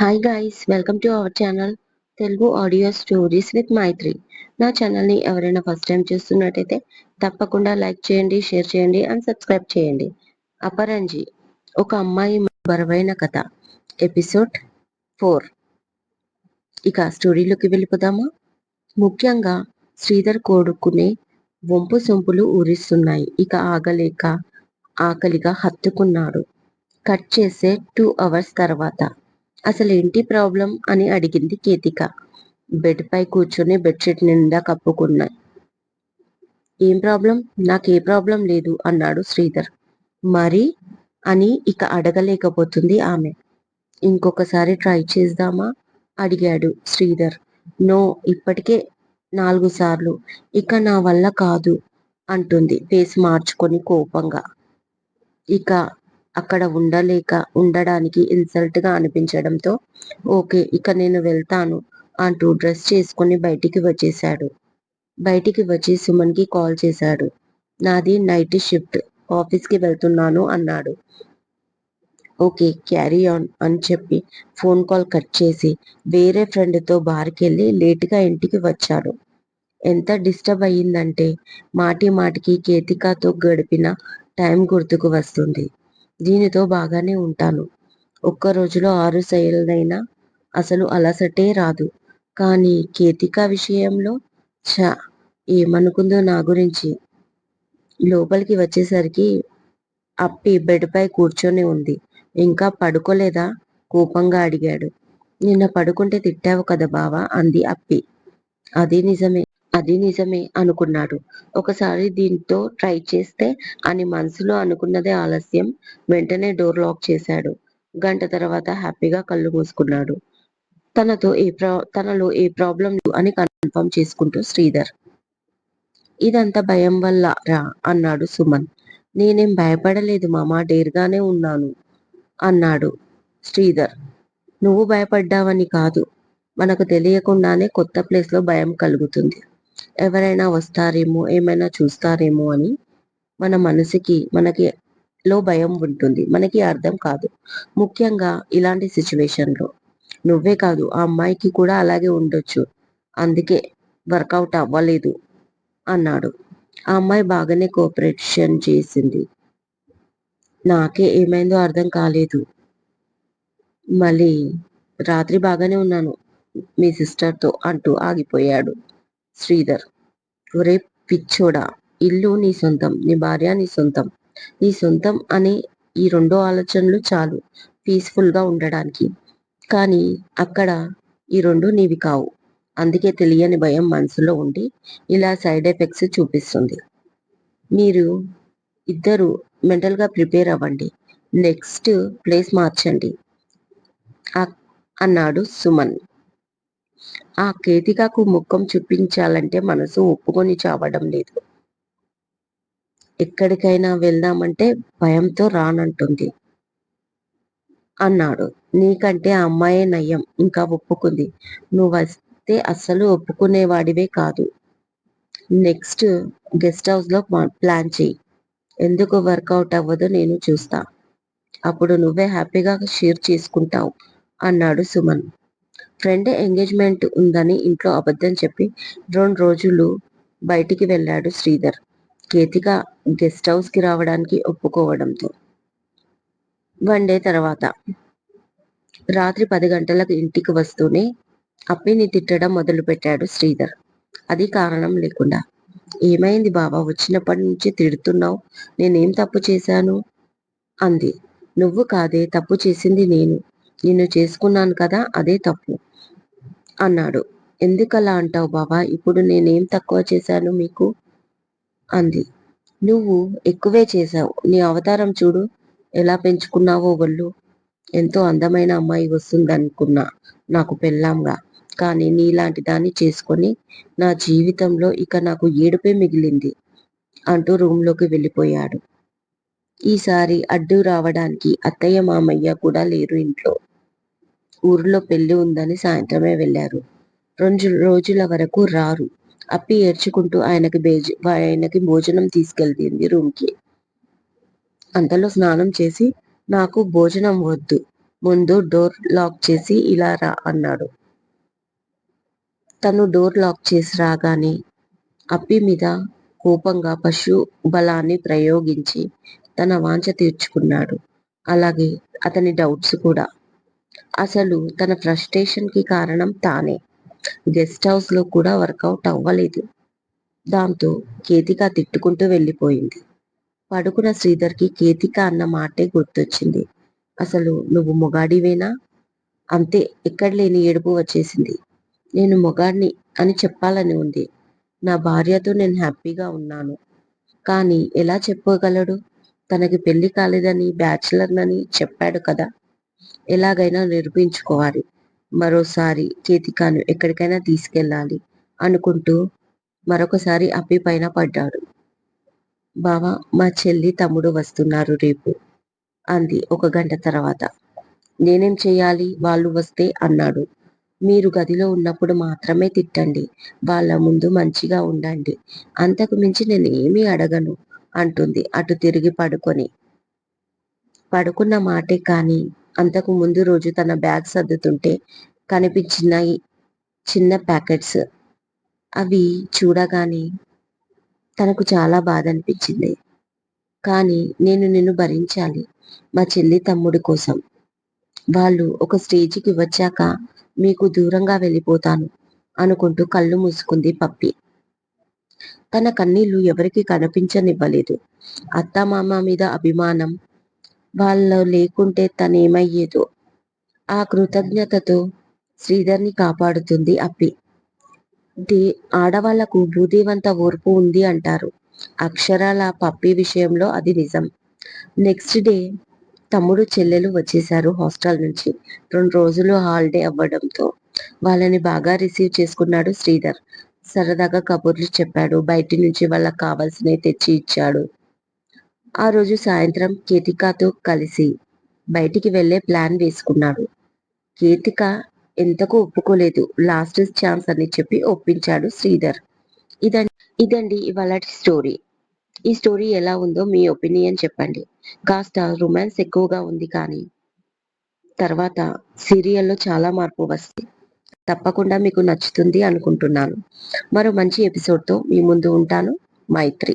Hi guys welcome to our channel Telugu audio stories with Maithri నా ఛానల్ని ఎవరైనా first time చూస్తున్నట్టయితే తప్పకుండా లైక్ చేయండి షేర్ చేయండి అండ్ సబ్స్క్రైబ్ చేయండి. అపరంజి ఒక అమ్మాయి బరువైన కథ. ఎపిసోడ్ ఫోర్ ఇక స్టోరీలోకి వెళ్ళిపోదామా? ముఖ్యంగా శ్రీధర్ కోడుకునే వంపు సొంపులు ఊరిస్తున్నాయి. ఇక ఆగలేక ఆకలిగా హత్తుకున్నాడు. కట్ చేసే టూ అవర్స్ తర్వాత. అసలు ఏంటి ప్రాబ్లం అని అడిగింది కేతిక. బెడ్ పై కూర్చొని బెడ్షీట్ నిండా కప్పుకున్నాయి. ఏం ప్రాబ్లం? నాకే ప్రాబ్లం లేదు అన్నాడు శ్రీధర్. మరి? అని ఇక అడగలేకపోతుంది ఆమె. ఇంకొకసారి ట్రై చేద్దామా? అడిగాడు శ్రీధర్. నో ఇప్పటికే నాలుగు సార్లు. ఇక నా వల్ల కాదు అంటుంది ఫేస్ మార్చుకొని కోపంగా. ఇక అక్కడ ఉండలేక ఉండడానికి ఇన్సల్ట్గా అనిపించడంతో ఓకే ఇక నేను వెళ్తాను అంటూ డ్రెస్ చేసుకుని బయటికి వచ్చేశాడు. బయటికి వచ్చి సుమన్కి కాల్ చేశాడు. నాది నైట్ షిఫ్ట్ ఆఫీస్కి వెళ్తున్నాను అన్నాడు. ఓకే క్యారీ ఆన్ అని చెప్పి ఫోన్ కాల్ కట్ చేసి వేరే ఫ్రెండ్తో బార్కి వెళ్ళి లేట్గా ఇంటికి వచ్చాడు. ఎంత డిస్టర్బ్ అయ్యిందంటే మాటి మాటికి కేతికాతో గడిపిన టైం గుర్తుకు వస్తుంది. దీనితో బాగానే ఉంటాను. ఒక్క రోజులో ఆరు శైలనైనా అసలు అలసటే రాదు. కానీ కేతిక విషయంలో చ ఏమనుకుందో నా గురించి. లోపలికి వచ్చేసరికి అప్పి బెడ్ పై కూర్చొని ఉంది. ఇంకా పడుకోలేదా? కోపంగా అడిగాడు. నిన్న పడుకుంటే తిట్టావు కదా బావా? అంది అప్పి. అది నిజమే. అది నిజమే అనుకున్నాడు. ఒకసారి దీంతో ట్రై చేస్తే అని మనసులో అనుకున్నదే ఆలస్యం. వెంటనే డోర్ లాక్ చేశాడు. గంట తర్వాత హ్యాపీగా కళ్ళు మూసుకున్నాడు. తనతో ఏ ప్రా తనలో ఏ ప్రాబ్లం అని కన్ఫర్మ్ చేసుకుంటూ శ్రీధర్. ఇదంతా భయం వల్ల రా అన్నాడు సుమన్. నేనేం భయపడలేదు మామ డేర్గానే ఉన్నాను అన్నాడు శ్రీధర్. నువ్వు భయపడ్డావని కాదు. మనకు తెలియకుండానే కొత్త ప్లేస్లో భయం కలుగుతుంది. ఎవరైనా వస్తారేమో ఏమైనా చూస్తారేమో అని మన మనసుకి మనకి లో భయం ఉంటుంది. మనకి అర్థం కాదు. ముఖ్యంగా ఇలాంటి సిచ్యువేషన్లో నువ్వే కాదు ఆ అమ్మాయికి కూడా అలాగే ఉండొచ్చు. అందుకే వర్కౌట్ అవ్వలేదు అన్నాడు. ఆ అమ్మాయి బాగానే కోఆపరేషన్ చేసింది. నాకే ఏమైందో అర్థం కాలేదు. మళ్ళీ రాత్రి బాగానే ఉన్నాను మీ సిస్టర్తో అంటూ ఆగిపోయాడు. శ్రీధర్. ఒరే పిచ్చోడా ఇల్లు నీ సొంతం నీ భార్య నీ సొంతం. నీ సొంతం అనే ఈ రెండో ఆలోచనలు చాలు పీస్ఫుల్గా ఉండడానికి. కానీ అక్కడ ఈ రెండు నీవి కావు. అందుకే తెలియని భయం మనసులో ఉండి ఇలా సైడ్ ఎఫెక్ట్స్ చూపిస్తుంది. మీరు ఇద్దరు మెంటల్గా ప్రిపేర్ అవ్వండి. నెక్స్ట్ ప్లేస్ మార్చండి. అన్నాడు సుమన్. ఆ కేతికకు ముఖం చూపించాలంటే మనసు ఒప్పుకొని చావడం లేదు. ఎక్కడికైనా వెళ్దామంటే భయంతో రానంటుంది. అన్నాడు. నీకంటే ఆ అమ్మాయే నయ్యం ఇంకా ఒప్పుకుంది. నువ్వు వస్తే అస్సలు ఒప్పుకునేవాడివే కాదు. నెక్స్ట్ గెస్ట్ హౌస్లో ప్లాన్ చేయి ఎందుకు వర్కౌట్ అవ్వదో నేను చూస్తా. అప్పుడు నువ్వే హ్యాపీగా షేర్ చేసుకుంటావు అన్నాడు సుమన్. ఫ్రెండ్ ఎంగేజ్మెంట్ ఉందని ఇంట్లో అబద్ధం చెప్పి రెండు రోజులు బయటికి వెళ్ళాడు శ్రీధర్. కేతిక గెస్ట్ హౌస్కి రావడానికి ఒప్పుకోవడంతో. వన్ డే తర్వాత. రాత్రి పది గంటలకు ఇంటికి వస్తూనే అప్పిని తిట్టడం మొదలుపెట్టాడు శ్రీధర్. అది కారణం లేకుండా. ఏమైంది బాబా వచ్చినప్పటి నుంచి తిడుతున్నావు? నేనేం తప్పు చేశాను? అంది. నువ్వు కాదే తప్పు చేసింది నేను. నిన్ను చేసుకున్నాను కదా అదే తప్పు. అన్నాడు. ఎందుకలా అంటావు బాబా ఇప్పుడు నేనేం తక్కువ చేశాను మీకు? అంది. నువ్వు ఎక్కువే చేశావు. నీ అవతారం చూడు. ఎలా పెంచుకున్నావో ఒళ్ళు. ఎంతో అందమైన అమ్మాయి వస్తుందనుకున్నా నాకు పెళ్ళాంగా. కానీ నీలాంటి దాన్ని చేసుకొని నా జీవితంలో ఇక నాకు ఏడుపే మిగిలింది అంటూ రూమ్లోకి వెళ్ళిపోయాడు. ఈసారి అడ్డు రావడానికి అత్తయ్య మామయ్య కూడా లేరు ఇంట్లో. ఊరిలో పెళ్ళి ఉందని సాయంత్రమే వెళ్ళారు రెండు రోజుల వరకు రారు. అప్పి ఏడ్చుకుంటూ ఆయనకి బేజ ఆయనకి భోజనం తీసుకెళ్తుంది రూమ్కి. అంతలో స్నానం చేసి నాకు భోజనం వద్దు. ముందు డోర్ లాక్ చేసి ఇలా రా అన్నాడు. తను డోర్ లాక్ చేసి రాగానే అప్పి మీద కోపంగా పశు బలాన్ని ప్రయోగించి తన వాంఛ తీర్చుకున్నాడు. అలాగే అతని డౌట్స్ కూడా. అసలు తన ఫ్రస్ట్రేషన్కి కారణం తానే. గెస్ట్ హౌస్లో కూడా వర్కౌట్ అవ్వలేదు. దాంతో కేతిక తిట్టుకుంటూ వెళ్ళిపోయింది. పడుకున్న శ్రీధర్కి కేతిక అన్న మాటే గుర్తొచ్చింది. అసలు నువ్వు మొగాడివేనా? అంతే ఎక్కడ లేని ఏడుపు వచ్చేసింది. నేను మొగాడిని అని చెప్పాలని ఉంది. నా భార్యతో నేను హ్యాపీగా ఉన్నాను. కానీ ఎలా చెప్పగలడు? తనకి పెళ్ళి కాలేదని బ్యాచిలర్నని చెప్పాడు కదా. ఎలాగైనా నిరూపించుకోవాలి. మరోసారి కేతికాను ఎక్కడికైనా తీసుకెళ్ళాలి అనుకుంటూ మరొకసారి అప్పి పైన పడ్డాడు. బావా మా చెల్లి తమ్ముడు వస్తున్నారు రేపు అంది ఒక గంట తర్వాత. నేనేం చేయాలి? వాళ్ళు వస్తే అన్నాడు. మీరు గదిలో ఉన్నప్పుడు మాత్రమే తిట్టండి. వాళ్ళ ముందు మంచిగా ఉండండి. అంతకు మించి నేను ఏమీ అడగను అంటుంది అటు తిరిగి పడుకొని. పడుకున్న మాటే కానీ అంతకు ముందు రోజు తన బ్యాగ్ సర్దుతుంటే కనిపించిన చిన్న ప్యాకెట్స్. అవి చూడగానే తనకు చాలా బాధ అనిపించింది కానీ నేను నిన్ను భరించాలి మా చెల్లి తమ్ముడి కోసం. వాళ్ళు ఒక స్టేజికి వచ్చాక మీకు దూరంగా వెళ్ళిపోతాను అనుకుంటూ కళ్ళు మూసుకుంది పప్పి. తన కన్నీళ్ళు ఎవరికి కనిపించనివ్వలేదు. అత్తమామ మీద అభిమానం వాళ్ళ లేకుంటే తనేమయ్యేదో. ఆ కృతజ్ఞతతో శ్రీధర్ని కాపాడుతుంది అప్పి. దే ఆడవాళ్ళకు భూదేవంత ఓర్పు ఉంది అంటారు. అక్షరాల పప్పి విషయంలో అది నిజం. నెక్స్ట్ డే తమ్ముడు చెల్లెలు వచ్చేశారు హాస్టల్ నుంచి. రెండు రోజులు హాలిడే అవ్వడంతో వాళ్ళని బాగా రిసీవ్ చేసుకున్నాడు శ్రీధర్. సరదాగా కబుర్లు చెప్పాడు. బయటి నుంచి వాళ్ళకి కావాల్సినవి తెచ్చి ఇచ్చాడు. ఆ రోజు సాయంత్రం కేతికాతో కలిసి బయటికి వెళ్ళే ప్లాన్ వేసుకున్నాడు. కేతిక ఎంతకు ఒప్పుకోలేదు. లాస్ట్ ఛాన్స్ అని చెప్పి ఒప్పించాడు శ్రీధర్. ఇదండి ఇదండి ఇవాళ స్టోరీ. ఈ స్టోరీ ఎలా ఉందో మీ ఒపీనియన్ చెప్పండి. కాస్త రొమాన్స్ ఎక్కువగా ఉంది కానీ తర్వాత సీరియల్లో చాలా మార్పు వస్తుంది తప్పకుండా మీకు నచ్చుతుంది అనుకుంటున్నాను. మరో మంచి ఎపిసోడ్తో మీ ముందు ఉంటాను. మైత్రి.